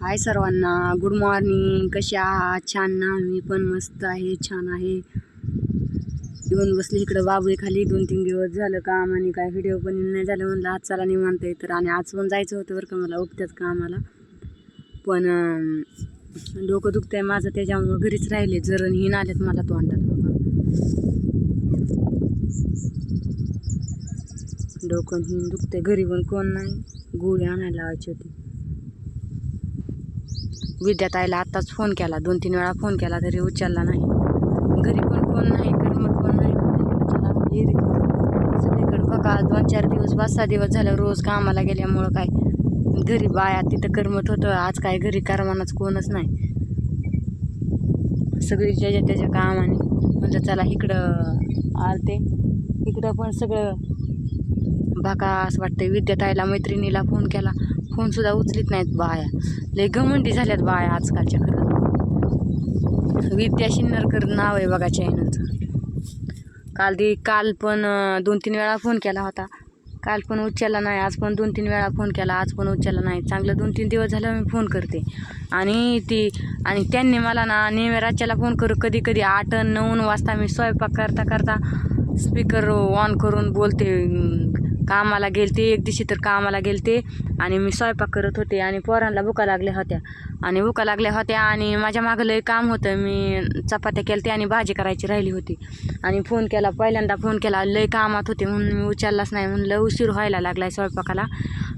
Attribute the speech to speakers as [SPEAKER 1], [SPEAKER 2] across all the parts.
[SPEAKER 1] हाय सर्वांना. Good morning कसे आहात? छान ना? मी पण मस्त आहे. छान आहे. येऊन बसले इकडं बाबळी खाली. दोन तीन दिवस झालं काम आणि काय व्हिडिओ पण नाही झालं म्हणलं. आज चला निवांत आहे तर. आणि आज पण जायचं होतं बरं का मला उगत्यात कामाला. पण डोकं डोकं दुखतंय माझं. त्याच्यामुळं घरीच राहिले. जरण ही आलेत मला तोंडात बाबा डोकं हिन दुखतंय. घरी पण कोण नाही. गोळी आणायला लावायची होती. विद्याताईला आत्ताच फोन केला. दोन तीन वेळा फोन केला तरी उचलला नाही. घरी पण कोण नाही करमत कोण नाही. म्हणलं सगळीकडे बघा. दोन चार दिवस पाच सहा दिवस झालं रोज कामाला गेल्यामुळं काय. घरी बाया तिथं करमत होतं. आज काय घरी करमानाच कोणच नाही. सगळी ज्याच्या त्याच्या कामाने. म्हणजे चला इकडं आलते. इकडं पण सगळं बाका असं वाटतं विद्याताईला मैत्रिणीला फोन केला. फोनसुद्धा उचलीत नाहीत बाया. लय घमंडी झाल्यात बाया आजकालच्या खरं विद्या शिन्नरकर नाव आहे बघा चॅनलचं काल दी काल पण दोन तीन वेळा फोन केला होता. काल पण उचलला नाही आज पण दोन तीन वेळा फोन केला आज पण उचलला नाही. चांगलं दोन तीन दिवस झालं मी फोन करते. आणि ती आणि त्यांनी मला ना नेहमी राज्याला फोन करू कधी कधी आठ नऊ वाजता मी स्वयंपाक करता करता स्पीकर ऑन करून बोलते कामाला गेलते एक दिवशी तर कामाला गेलते. आणि मी स्वयंपाक करत होते आणि पोरांना भुका लागल्या होत्या. आणि भुका लागल्या होत्या आणि माझ्या मागं लय काम होतं. मी चपात्या केलते आणि भाजी करायची राहिली होती. आणि फोन केला पहिल्यांदा फोन केला लय कामात होते म्हणून मी उचललाच नाही म्हणलं उशीर व्हायला लागलाय स्वयंपाकाला.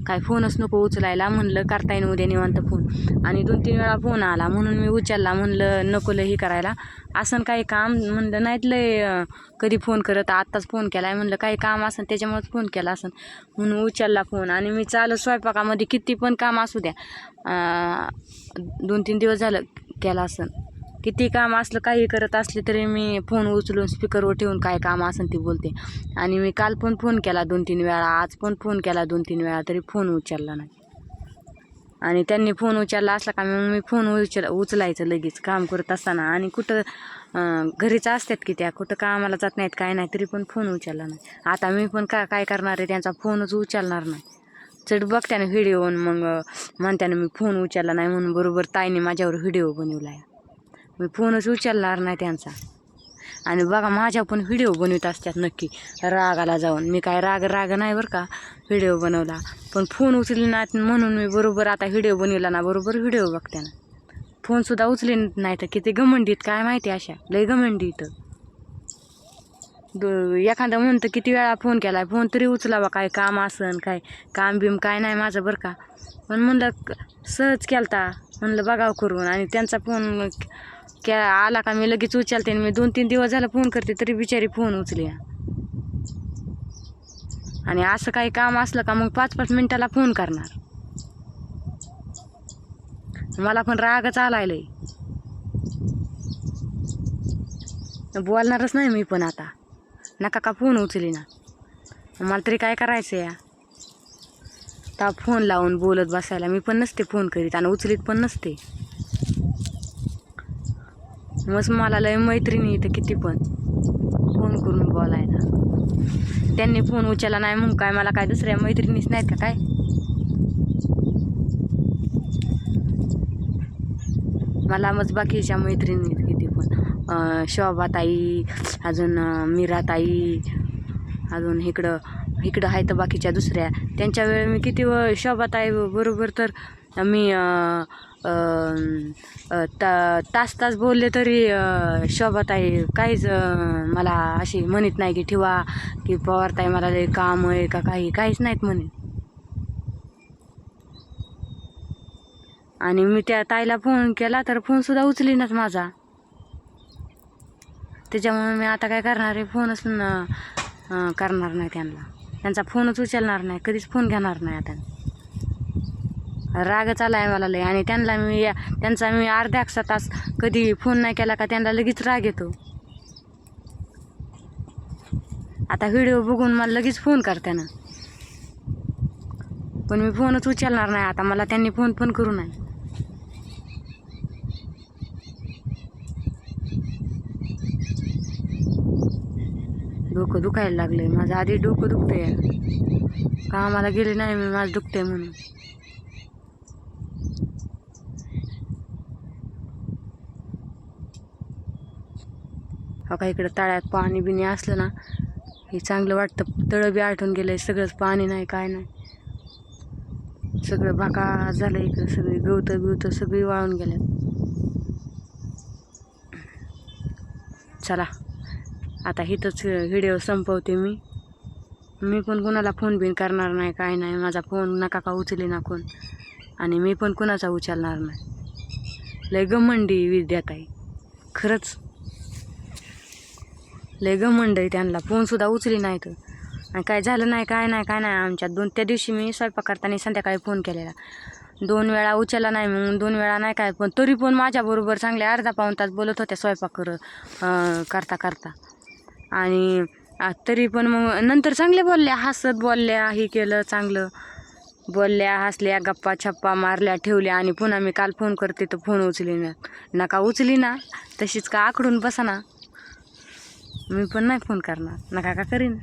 [SPEAKER 1] काय फोनच नको उचलायला म्हणलं करता येईन उद्या निवांत फोन. आणि दोन तीन वेळा फोन आला म्हणून मी उचलला म्हणलं नको लय हे करायला. असं काही काम म्हणलं नाहीत लय कधी फोन करत आत्ताच फोन केला आहे म्हणलं काही काम असेल त्याच्यामुळेच फोन केला असेल म्हणून उचलला फोन. आणि मी चालू स्वयंपाकामध्ये किती पण काम असू द्या दोन तीन दिवस झालं केला असेल किती काम असलं काही करत असले तरी मी फोन उचलून स्पीकरवर ठेवून काय काम असेल ते बोलते. आणि मी काल पण फोन केला दोन तीन वेळा आज पण फोन केला दोन तीन वेळा तरी फोन उचलला नाही. आणि त्यांनी फोन उचलला असला का मग मी फोन उचल उचलायचं लगेच काम करत असताना. आणि कुठं घरीच असतात की त्या कुठं कामाला जात नाहीत काय नाही तरी पण फोन उचलला नाही. आता मी पण का काय करणार आहे त्यांचा फोनच उचलणार नाही. चढ बघत्यानं व्हिडिओ मग म्हणत्यानं मी फोन उचलला नाही म्हणून बरोबर ताईने माझ्यावर व्हिडिओ बनवला आहे मी फोनच उचलणार नाही त्यांचा. आणि बघा माझ्या पण व्हिडिओ बनवित असतात नक्की. रागाला जाऊन. मी काय राग राग नाही बरं का व्हिडिओ बनवला. पण फोन उचलले नाहीत म्हणून मी बरोबर आता व्हिडिओ बनवला ना बरोबर व्हिडिओ बघते ना. फोनसुद्धा उचले नाही तर किती घमंडीत काय माहिती अशा. लय घमंडी इथं. एखादा म्हणतं किती वेळा फोन केला फोन तरी उचलावा काय काम असन काय काम बिम काय नाही माझं बरं का. पण म्हणलं सहज केलता. म्हणलं बघावं करून. आणि त्यांचा फोन क्या आला का मी लगेच उचलते आणि मी दोन तीन दिवस झाला फोन करते तरी बिचारी फोन उचली. आणि असं काही काम असलं का मग पाच पाच मिनिटाला फोन करणार. मला पण रागच आलाय बोलणारच नाही मी पण आता. नका का फोन उचली ना. मला तरी काय करायचं या? तर फोन लावून बोलत बसायला मी पण नसते फोन करीत आणि उचलीत पण नसते. मग मला लय मैत्रिणी इथं किती पण. फोन करून बोलायला. त्यांनी फोन उचलला नाही मग काय मला काय दुसऱ्या मैत्रिणीच नाहीत का काय? मला मग बाकीच्या मैत्रिणी किती पण. शोभाताई अजून मीराताई अजून इकडं इकडं आहेत बाकीच्या दुसऱ्या. त्यांच्या वेळ मी किती व शोभाताई बरोबर तर मी ता तास तास बोलले तरी शोभाताई काहीच मला अशी म्हणत नाही की ठेवा की पवारताई मला लय काम आहे का काही काहीच नाहीत म्हणत आणि मी त्या ताईला फोन केला तर फोनसुद्धा उचलीनच माझा. त्याच्यामुळे मी आता काय करणार आहे? फोनच करणार नाही त्यांना. त्यांचा फोनच उचलणार नाही. कधीच फोन घेणार नाही आता. रागच आला आहे मला लय. आणि त्यांना मी या- त्यांचा मी अर्ध्या एकसा तास कधी फोन नाही केला का त्यांना लगेच राग येतो. आता व्हिडिओ बघून मला लगेच फोन करते ना. पण मी फोनच उचलणार नाही आता. मला त्यांनी फोन पण करू नाही डोकं दुखायला लागलंय. माझं आधी डोकं दुखतंय. कामाला गेले नाही मी माझं दुखतंय म्हणून. का इकडं तळ्यात पाणी बिणी असलं ना हे चांगलं वाटतं. तळं बी गेलं गेलंय सगळंच पाणी नाही काय नाही. सगळं भाका झालं इकडं सगळी गवतं बिवतं सगळी वाळून गेल्यात. चला आता इथंच व्हिडिओ संपवते मी. मी पण कुणाला फोन बिन करणार नाही काय नाही. माझा फोन नका का उचले ना कोण? आणि मी पण कुणाचा उचलणार नाही? लय गमंडी विद्या आहे खरंच लय गमंड त्यांना. फोनसुद्धा उचली नाही तर आणि काय झालं नाही काय नाही काय नाही. आमच्यात दोन त्या दिवशी मी स्वयंपाक करताना संध्याकाळी फोन केलेला. दोन वेळा उचलला नाही मग दोन वेळा नाही काय. पण तरी पण माझ्याबरोबर चांगले अर्धा पाऊण तास बोलत होत्या स्वयंपाक कर करता करता. आणि तरी पण मग नंतर चांगले बोलल्या. हसत बोलल्या हे केलं चांगलं. बोलल्या हसल्या गप्पा छप्पा मारल्या ठेवल्या. आणि पुन्हा मी काल फोन करते तर फोन उचली ना नका उचली ना तशीच का आकडून बसा ना. मी पण नाही फोन करणार. नका का करीन?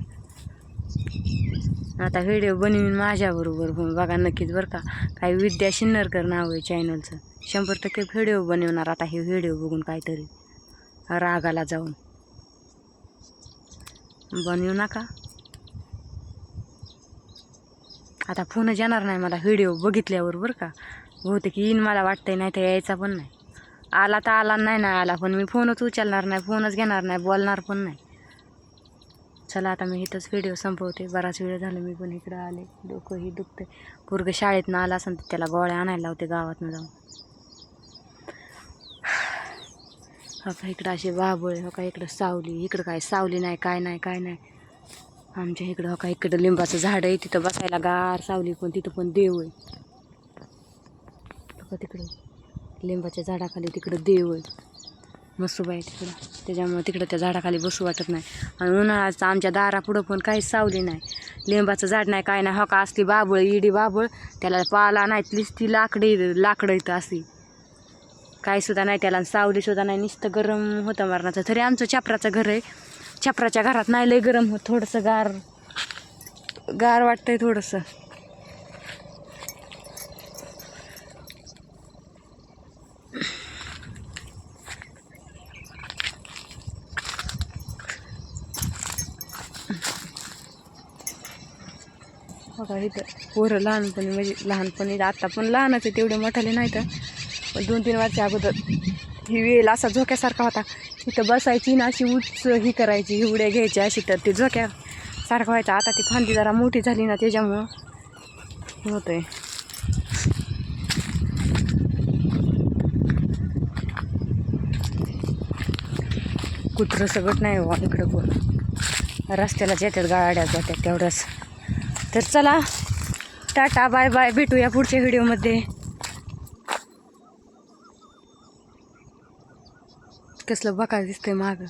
[SPEAKER 1] आता व्हिडिओ बनवीन माझ्याबरोबर बघा नक्कीच बरं का. काही विद्या शिन्नरकर नाव आहे चॅनलचं शंभर टक्के व्हिडिओ बनवणार आता हे व्हिडिओ बघून काहीतरी. रागाला जाऊन. बनवू नका. आता फोनच येणार नाही मला. व्हिडिओ बघितल्यावर बरं का. बहुतेक येईन मला वाटतंय नाही तर यायचा पण नाही. आला तर आला नाही ना आला पण मी फोनच उचलणार नाही फोनच घेणार नाही बोलणार पण नाही. चला आता मी इथंच व्हिडिओ संपवते. बराच वेळ झाला मी पण इकडं आले. डोकंही दुखते पोरगं शाळेतनं आला असेल तर त्याला गोळ्या आणायला लावते गावातनं जाऊन. हो का इकडं असे बाबळे हो का इकडं सावली इकडं काय सावली नाही काय नाही काय नाही. आमच्या इकडं हो का इकडं लिंबाचं झाड आहे तिथं बसायला गार सावली पण तिथं पण देव आहे. तिकडं. लिंबाच्या झाडाखाली तिकडं देव आहे मसूबा आहे तिकडं. त्याच्यामुळे तिकडं त्या झाडाखाली बसू वाटत नाही. आणि उन्हाळ्याचं आमच्या दारापुढं पण काहीच सावली नाही. लिंबाचं झाड नाही काय नाही. हो हका असली बाबळ इडी बाबळ. त्याला पाला नाही ती लाकडी लाकडं इथं असली काही सुद्धा नाही त्याला सावली सुद्धा नाही. नुसतं गरम होतं मरणाचं. तरी आमचं छापराचं घर आहे. छापराच्या घरात नाही लय गरम होत. थोडंसं गार गार वाटतंय थोडंसं. बघा इथं पोरं लहानपणी म्हणजे लहानपणी आता पण लहानच आहे तेवढे मोठाले नाही तर पण दोन तीन वर्षा अगोदर ही वेल असा झोक्यासारखा होता. इथं बसायची ना अशी उच्च ही करायची हिवड्या घ्यायची अशी तर ती झोक्यासारखं व्हायचं. आता ती फांदी जरा मोठी झाली ना त्याच्यामुळं होतं आहे कुत्रं सगळं नाही हो, इकडं कोण. रस्त्याला येतात गाड्या जातात तेवढंच. तर चला टाटा बाय बाय भेटूया पुढच्या व्हिडिओमध्ये. कसलं बघा दिसतंय मागं.